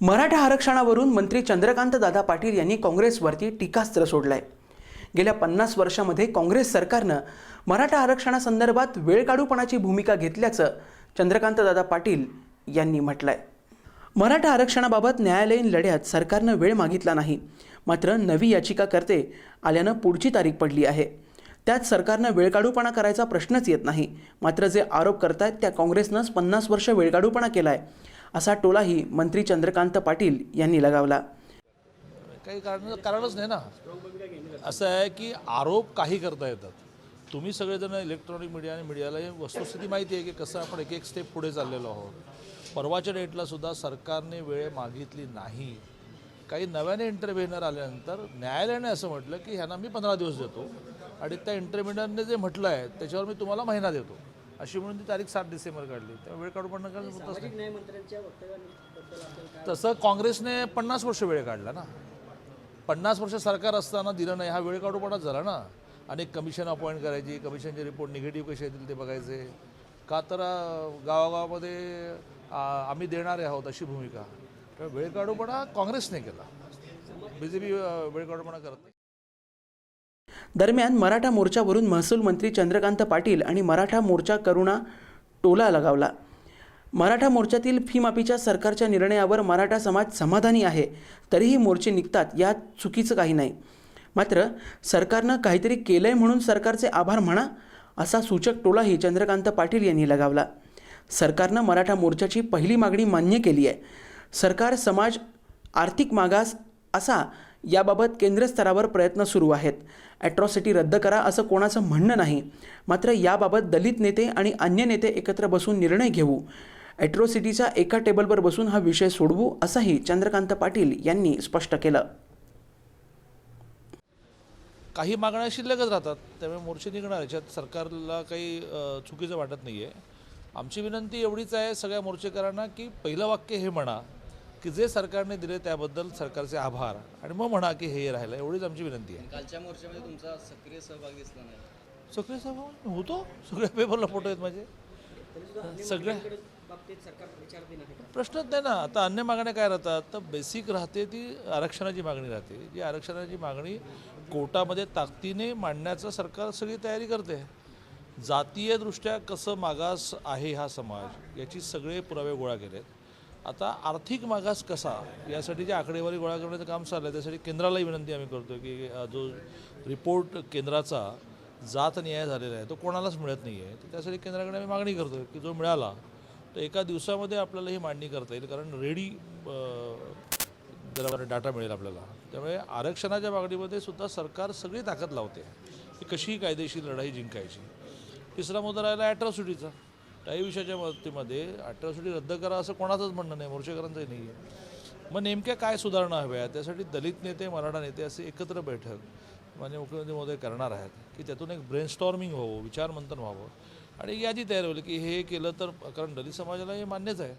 मराठा आरक्षणावरून मंत्री चंद्रकांत दादा पाटील यांनी काँग्रेसवरती टीकास्त्र सोडलंय. गेल्या पन्नास वर्षामध्ये काँग्रेस सरकारनं मराठा आरक्षणासंदर्भात वेळकाढूपणाची भूमिका घेतल्याचं चंद्रकांत दादा पाटील यांनी म्हटलंय. मराठा आरक्षणाबाबत न्यायालयीन लढ्यात सरकारनं वेळ मागितला नाही. मात्र नवी याचिका करते आल्यानं पुढची तारीख पडली आहे. त्यात सरकारनं वेळकाढूपणा करायचा प्रश्नच येत नाही. मात्र जे आरोप करतायत त्या काँग्रेसनंच पन्नास वर्ष वेळकाढूपणा आहे असा टोलाही मंत्री चंद्रकांत पाटील यांनी लगावला. काही कारण कारणच नाही ना. असं आहे की आरोप काही करता येतात. तुम्ही सगळेजण इलेक्ट्रॉनिक मीडिया आणि मीडियाला हे वस्तुस्थिती माहिती आहे की कसं आपण एक एक स्टेप पुढे चाललेलो आहोत. परवाच्या डेटला सुद्धा सरकारने वेळ मागितली नाही. काही नव्याने इंटरव्हेनर आल्यानंतर न्यायालयाने असं म्हटलं की ह्यांना मी पंधरा दिवस देतो आणि त्या इंटरव्हेनरने जे म्हटलं आहे त्याच्यावर मी तुम्हाला महिना देतो. अशी म्हणून ती तारीख सात डिसेंबर काढली. त्या वेळ काढून पण नका होतच नाही. तसं काँग्रेसने पन्नास वर्ष वेळ काढला ना. पन्नास वर्ष सरकार असताना दिलं नाही हा वेळ काढूपणाच झाला ना. अनेक कमिशन अपॉइंट करायची कमिशनचे रिपोर्ट निगेटिव्ह कसे येतील ते बघायचे. का तर गावागावामध्ये आम्ही देणारे आहोत अशी भूमिका. तर वेळ काढूपणा काँग्रेसने केला. बी जे पी वेळ काढूपणा करत नाही. दरम्यान मराठा मोर्चावरून महसूल मंत्री चंद्रकांत पाटील आणि मराठा मोर्चा करुणा टोला लगावला. मराठा मोर्चातील फी माफीच्या सरकारच्या निर्णयावर मराठा समाज समाधानी आहे तरीही मोर्चे निघतात यात चुकीचं काही नाही. मात्र सरकारनं काहीतरी केलंय म्हणून सरकारचे आभार म्हणा असा सूचक टोलाही चंद्रकांत पाटील यांनी लगावला. सरकारनं मराठा मोर्चाची पहिली मागणी मान्य केली आहे. सरकार समाज आर्थिक मागास असा याबाबत केंद्र स्तरावर प्रयत्न सुरू आहेत. ॲट्रॉसिटी रद्द करा असं कोणाचं म्हणणं नाही. मात्र याबाबत दलित नेते आणि अन्य नेते एकत्र बसून निर्णय घेऊ. ॲट्रॉसिटीच्या एका टेबलवर बसून हा विषय सोडवू असंही चंद्रकांत पाटील यांनी स्पष्ट केलं. काही मागण्या शिल्लकच राहतात. त्यामुळे मोर्चे निघणार याच्यात सरकारला काही चुकीचं वाटत नाही आहे आमची विनंती एवढीच आहे सगळ्या मोर्चेकरांना की पहिलं वाक्य हे म्हणा. की जे सरकारने दिले त्याबद्दल सरकारचे आभार. आणि मग म्हणा की हे राहिलं एवढीच आमची विनंती आहे. कालच्या मोर्चामध्ये तुमचा सक्रिय सहभाग दिसला नाही. सगळे सहभाग? होतो. सगळ्या पेपरला फोटो आहेत माझे. सगळ्या प्रश्नच नाही ना. आता अन्य मागण्या काय राहतात? तर बेसिक राहते ती आरक्षणाची मागणी राहते. जी आरक्षणाची मागणी कोर्टामध्ये ताकदीने मांडण्याचं सरकार सगळी तयारी करते. जातीय दृष्ट्या कसं मागास आहे हा समाज याची सगळे पुरावे गोळा केलेत. आता आर्थिक मागास कसा यासाठी जे आकडेवारी गोळा करण्याचं काम चाललं आहे त्यासाठी केंद्रालाही विनंती आम्ही करतो की जो रिपोर्ट केंद्राचा जात न्याय झालेला आहे तो कोणालाच मिळत नाही आहे तर त्यासाठी केंद्राकडे आम्ही मागणी करतो की जो मिळाला तर एका दिवसामध्ये आपल्याला ही मांडणी करता येईल कारण रेडी जरा डाटा मिळेल आपल्याला. त्यामुळे आरक्षणाच्या मागणीमध्ये सुद्धा सरकार सगळी ताकद लावते की कशी कायदेशीर लढाई जिंकायची. तिसरा मुद्दा राहिला ॲट्रॉसिटीचा त्याही विषयाच्या बाबतीमध्ये अट्रॉसिटी रद्द करा असं कोणाचंच म्हणणं नाही मोर्चेकरांचंही नाही आहे मग नेमक्या काय सुधारणा हव्या त्यासाठी दलित नेते मराठा नेते असे एकत्र बैठक मान्य मुख्यमंत्री महोदय करणार आहेत की त्यातून एक ब्रेनस्टॉर्मिंग व्हावं विचारमंथन व्हावं. आणि यादी तयार होईल की हे केलं तर कारण दलित समाजाला हे मान्यच आहे.